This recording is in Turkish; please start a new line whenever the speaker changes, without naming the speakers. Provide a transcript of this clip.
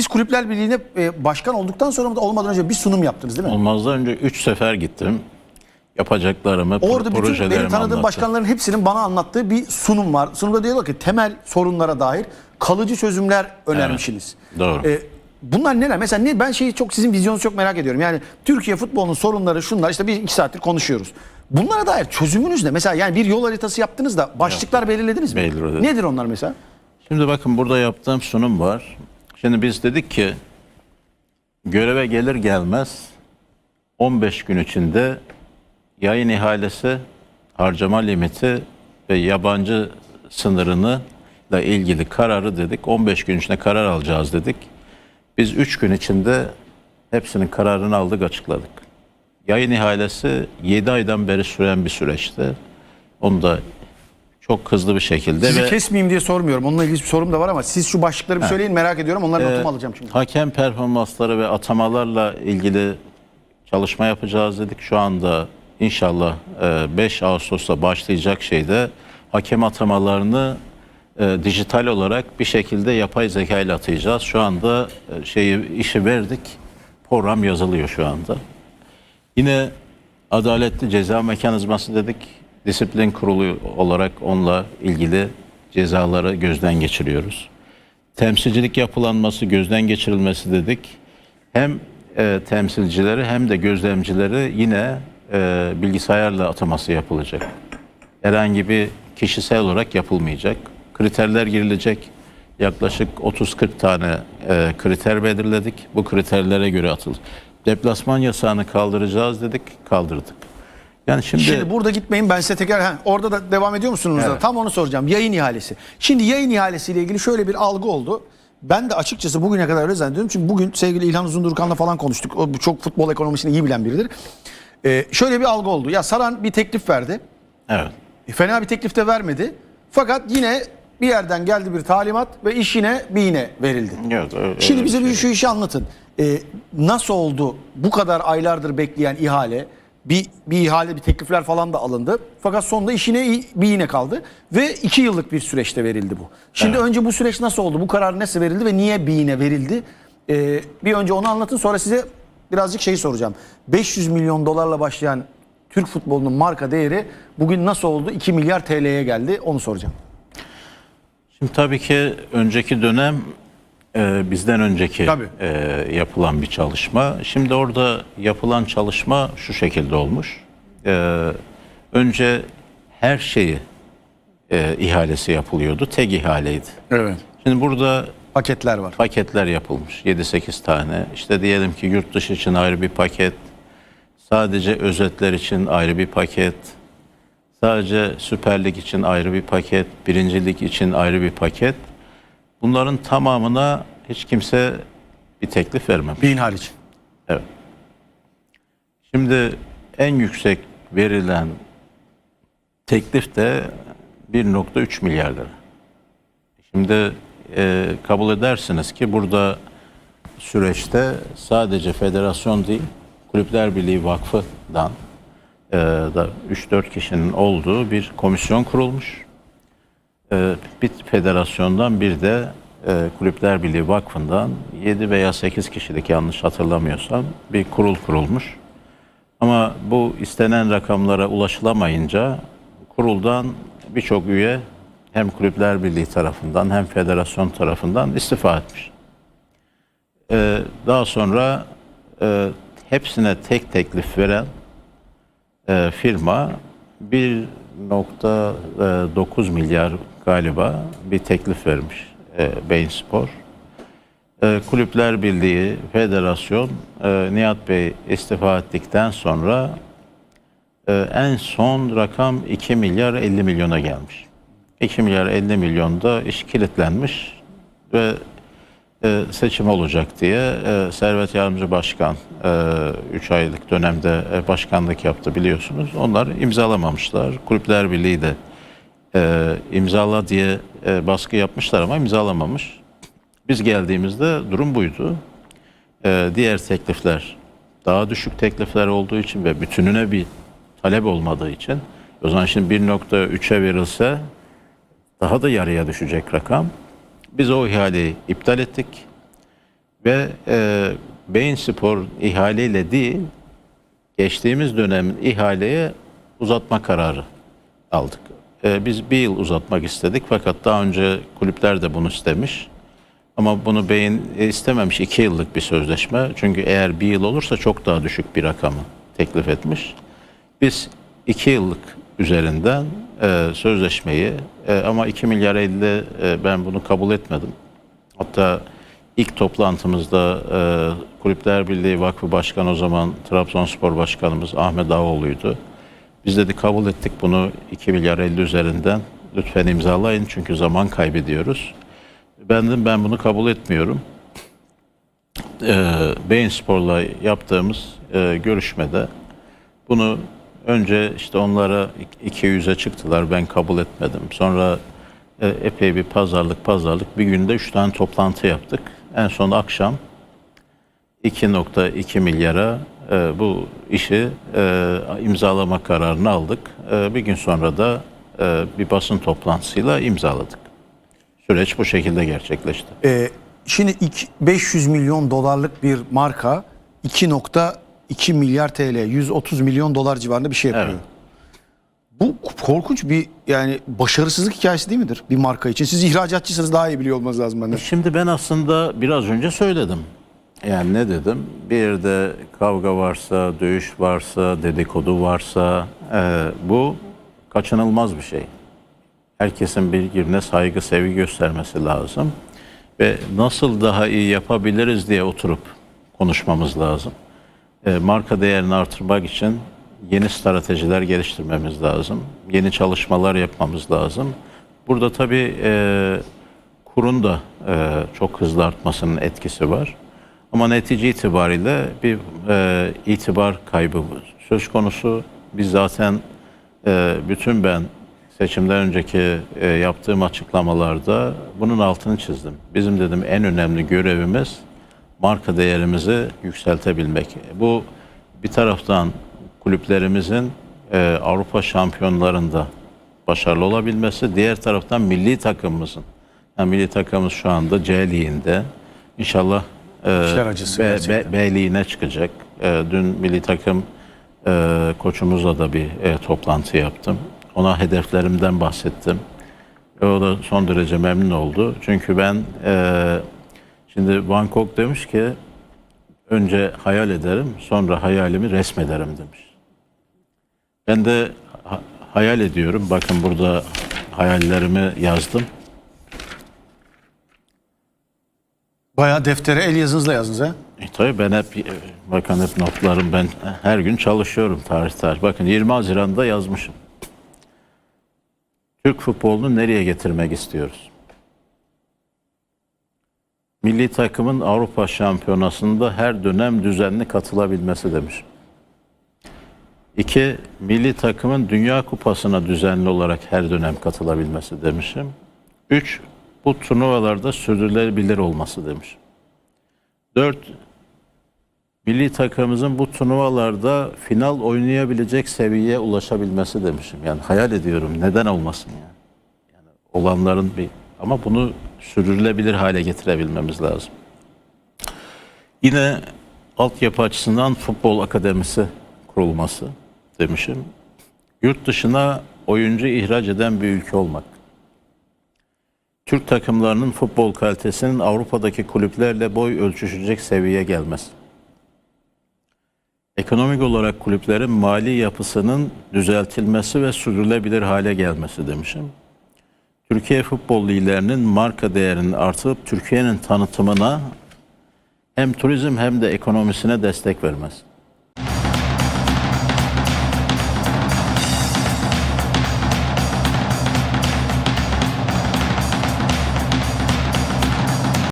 siz Kulüpler Birliği'ne e, başkan olduktan sonra mı da olmadan önce bir sunum yaptınız değil mi?
Olmazdan önce 3 sefer gittim. Yapacaklarımı,
Orada bütün
projelerimi
benim tanıdığım
anlattım.
başkanların hepsinin bana anlattığı bir sunum var. Sunumda diyorlar ki temel sorunlara dair kalıcı çözümler önermişsiniz.
doğru.
E, bunlar neler? Mesela ne, ben şeyi çok sizin vizyonunuzu çok merak ediyorum. Yani Türkiye futbolunun sorunları şunlar işte bir iki saattir konuşuyoruz. Bunlara dair çözümünüz ne? Mesela yani bir yol haritası yaptınız da başlıklar belirlediniz mi?
Belirledim.
Nedir onlar mesela?
Şimdi bakın burada yaptığım sunum var. Şimdi biz dedik ki göreve gelir gelmez 15 gün içinde yayın ihalesi, harcama limiti ve yabancı sınırını ile ilgili kararı dedik. 15 gün içinde karar alacağız dedik. Biz 3 gün içinde hepsinin kararını aldık, açıkladık. Yayın ihalesi 7 aydan beri süren bir süreçti. Onu da çok hızlı bir şekilde
Sizi
ve
kesmeyeyim diye sormuyorum. Onunla ilgili bir sorum da var ama siz şu başlıkları bir söyleyin merak ediyorum. Onları
Ee,
notumu alacağım çünkü.
Hakem performansları ve atamalarla ilgili çalışma yapacağız dedik. Şu anda inşallah e, 5 Ağustos'ta başlayacak şeyde hakem atamalarını e, dijital olarak bir şekilde yapay zeka ile atayacağız. Şu anda e, şeyi işi verdik. Program yazılıyor şu anda. Yine adaletli ceza mekanizması dedik. Disiplin kurulu olarak onunla ilgili cezaları gözden geçiriyoruz. Temsilcilik yapılanması, gözden geçirilmesi dedik. Hem e, temsilcileri hem de gözlemcileri yine e, bilgisayarla ataması yapılacak. Herhangi bir kişisel olarak yapılmayacak. Kriterler girilecek. Yaklaşık 30-40 tane e, kriter belirledik. Bu kriterlere göre atılır. Deplasman yasağını kaldıracağız dedik, kaldırdık. Yani şimdi,
Şimdi burada gitmeyin ben size tekrar ha, orada da devam ediyor musunuz?
Evet.
Tam onu soracağım. Yayın ihalesi. Şimdi yayın ihalesiyle ilgili şöyle bir algı oldu. Ben de açıkçası bugüne kadar öyle zannediyorum. Çünkü bugün sevgili İlhan Uzundurkan'la falan konuştuk. O çok futbol ekonomisini iyi bilen biridir. Ee, şöyle bir algı oldu. Ya Saran bir teklif verdi.
evet.
E, Fena bir teklif de vermedi. Fakat yine bir yerden geldi bir talimat ve iş yine bir yine verildi.
Evet, öyle-
Şimdi bize
bir
bir
şey.
şu işi anlatın. Ee, nasıl oldu bu kadar aylardır bekleyen ihale? Bir, bir ihale, bir teklifler falan da alındı. Fakat sonunda işine bir yine kaldı. Ve iki yıllık bir süreçte verildi bu. Şimdi önce bu süreç nasıl oldu? Bu karar nasıl verildi ve niye bir yine verildi? Ee, bir önce onu anlatın sonra size birazcık şeyi soracağım. 500 milyon dolarla başlayan Türk futbolunun marka değeri bugün nasıl oldu? 2 milyar TL'ye geldi onu soracağım.
Şimdi tabii ki önceki dönem e, bizden önceki
Tabii.
e, yapılan bir çalışma. Şimdi orada yapılan çalışma şu şekilde olmuş. E, önce her şeyi e, ihalesi yapılıyordu. Tek ihaleydi.
Evet.
Şimdi burada
Paketler var.
paketler yapılmış. 7-8 tane. İşte diyelim ki yurt dışı için ayrı bir paket. Sadece özetler için ayrı bir paket. Sadece Süper Lig için ayrı bir paket. Birincilik için ayrı bir paket. Bunların tamamına hiç kimse bir teklif vermemiş.
Bin hariç.
Evet. Şimdi en yüksek verilen teklif de 1.3 milyar lira. Şimdi e, kabul edersiniz ki burada süreçte sadece federasyon değil, Kulüpler Birliği Vakfı'dan e, da 3-4 kişinin olduğu bir komisyon kurulmuş. E, bir federasyondan bir de e, Kulüpler Birliği Vakfı'ndan 7 veya 8 kişilik yanlış hatırlamıyorsam bir kurul kurulmuş. Ama bu istenen rakamlara ulaşılamayınca kuruldan birçok üye hem Kulüpler Birliği tarafından hem federasyon tarafından istifa etmiş. Ee, daha sonra e, hepsine tek teklif veren e, firma 1.9 milyar galiba bir teklif vermiş e, Beyin Spor. E, Kulüpler Birliği, Federasyon e, Nihat Bey istifa ettikten sonra e, en son rakam 2 milyar 50 milyona gelmiş. 2 milyar 50 milyonda iş kilitlenmiş ve e, seçim olacak diye e, Servet Yardımcı Başkan 3 aylık dönemde e, başkanlık yaptı biliyorsunuz. Onlar imzalamamışlar. Kulüpler Birliği de e, imzala diye e, baskı yapmışlar ama imzalamamış. Biz geldiğimizde durum buydu. Diğer teklifler daha düşük teklifler olduğu için ve bütününe bir talep olmadığı için o zaman şimdi 1.3'e verilse daha da yarıya düşecek rakam. Biz o ihaleyi iptal ettik. Ve e, Beyin Spor ihaleyle değil, geçtiğimiz dönem ihaleye uzatma kararı aldık. E, biz bir yıl uzatmak istedik fakat daha önce kulüpler de bunu istemiş. Ama bunu beyin e, istememiş iki yıllık bir sözleşme. Çünkü eğer bir yıl olursa çok daha düşük bir rakamı teklif etmiş. Biz iki yıllık üzerinden e, sözleşmeyi e, ama 2 milyar 50 e, ben bunu kabul etmedim. Hatta ilk toplantımızda e, Kulüpler Birliği Vakfı Başkanı o zaman Trabzonspor Başkanımız Ahmet Ağoğlu'ydu. Biz dedi kabul ettik bunu 2 milyar 50 üzerinden lütfen imzalayın çünkü zaman kaybediyoruz. Ben dedim ben bunu kabul etmiyorum. E, Beyin Spor'la yaptığımız e, görüşmede bunu önce işte onlara 200'e çıktılar ben kabul etmedim. Sonra e, epey bir pazarlık pazarlık bir günde 3 tane toplantı yaptık. En son akşam 2.2 milyara e, bu işi e, imzalama kararını aldık. E, bir gün sonra da e, bir basın toplantısıyla imzaladık. Süreç bu şekilde gerçekleşti.
Ee, şimdi ilk 500 milyon dolarlık bir marka 2.2 milyar TL 130 milyon dolar civarında bir şey yapıyor.
Evet.
Bu korkunç bir yani başarısızlık hikayesi değil midir bir marka için? Siz ihracatçısınız daha iyi biliyor olmanız lazım benden.
Şimdi ben aslında biraz önce söyledim. Yani ne dedim? Bir yerde kavga varsa, dövüş varsa, dedikodu varsa e, bu kaçınılmaz bir şey. Herkesin birbirine saygı, sevgi göstermesi lazım. Ve nasıl daha iyi yapabiliriz diye oturup konuşmamız lazım. E, marka değerini artırmak için yeni stratejiler geliştirmemiz lazım. Yeni çalışmalar yapmamız lazım. Burada tabii e, kurun da e, çok hızlı artmasının etkisi var. Ama netice itibariyle bir itibar kaybı söz konusu. Biz zaten bütün ben seçimden önceki yaptığım açıklamalarda bunun altını çizdim. Bizim dedim en önemli görevimiz marka değerimizi yükseltebilmek. Bu bir taraftan kulüplerimizin e, Avrupa şampiyonlarında başarılı olabilmesi, diğer taraftan milli takımımızın. Yani milli takımımız şu anda C Ligi'nde. İnşallah e,
acısı
B,
gerçekten.
B, B Ligi'ne çıkacak. E, dün milli takım e, koçumuzla da bir e, toplantı yaptım. Ona hedeflerimden bahsettim. O da son derece memnun oldu. Çünkü ben e, şimdi Bangkok demiş ki önce hayal ederim sonra hayalimi resmederim demiş. Ben de ha- hayal ediyorum. Bakın burada hayallerimi yazdım.
Bayağı deftere el yazınızla yazdınız ha.
E, tabii ben hep e, bakın hep notlarım ben her gün çalışıyorum tarih tarih. Bakın 20 Haziran'da yazmışım. Türk futbolunu nereye getirmek istiyoruz? Milli takımın Avrupa Şampiyonası'nda her dönem düzenli katılabilmesi demiş. İki, milli takımın Dünya Kupası'na düzenli olarak her dönem katılabilmesi demişim. Üç, bu turnuvalarda sürdürülebilir olması demiş. Dört, milli takımımızın bu turnuvalarda final oynayabilecek seviyeye ulaşabilmesi demişim. Yani hayal ediyorum neden olmasın yani. Yani olanların bir ama bunu sürdürülebilir hale getirebilmemiz lazım. Yine altyapı açısından futbol akademisi kurulması demişim. Yurt dışına oyuncu ihraç eden bir ülke olmak. Türk takımlarının futbol kalitesinin Avrupa'daki kulüplerle boy ölçüşecek seviyeye gelmesi. Ekonomik olarak kulüplerin mali yapısının düzeltilmesi ve sürdürülebilir hale gelmesi demişim. Türkiye futbol liderinin marka değerinin artırıp Türkiye'nin tanıtımına hem turizm hem de ekonomisine destek vermesi.